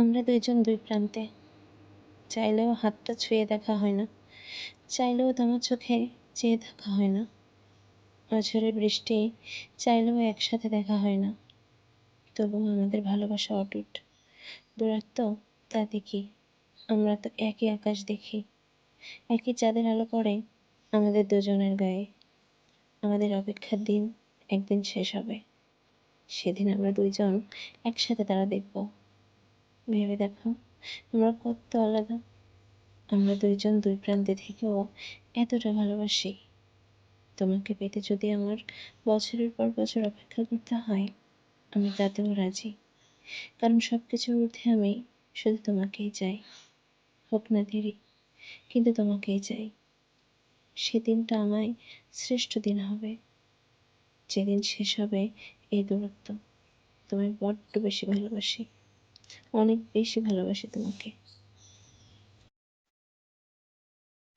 আমরা দুইজন দুই প্রান্তে চাইলেও হাতটা ছুঁয়ে দেখা হয় না। চাইলেও তোমার চোখে চেয়ে থাকা হয় না। বছরের বৃষ্টি চাইলেও একসাথে দেখা হয় না। তবুও আমাদের ভালোবাসা অটুট। দূরত্ব তাতে কি আমরা তো একই আকাশ দেখি। একই চাঁদের আলো পড়ে আমাদের দুজনের গায়ে। আমাদের অপেক্ষার দিন একদিন শেষ হবে। সেদিন আমরা দুইজন একসাথে তারা দেখব। ভেবে দেখো। আমরা কত আলাদা। আমরা দুইজন দুই প্রান্তে থেকেও এতটা ভালোবাসি। তোমাকে পেতে যদি আমার বছরের পর বছর অপেক্ষা করতে হয়, আমি তাতেও রাজি। কারণ সব কিছুর ঊর্ধ্বে আমি শুধু তোমাকেই চাই। হোক না দেরি, কিন্তু তোমাকেই চাই। সেদিনটা আমায় শ্রেষ্ঠ দিন হবে। যেদিন শেষ হবে এই দূরত্ব। তোমায় বড্ড বেশি ভালোবাসি। অনেক বেশি ভালোবাসি তোমাকে।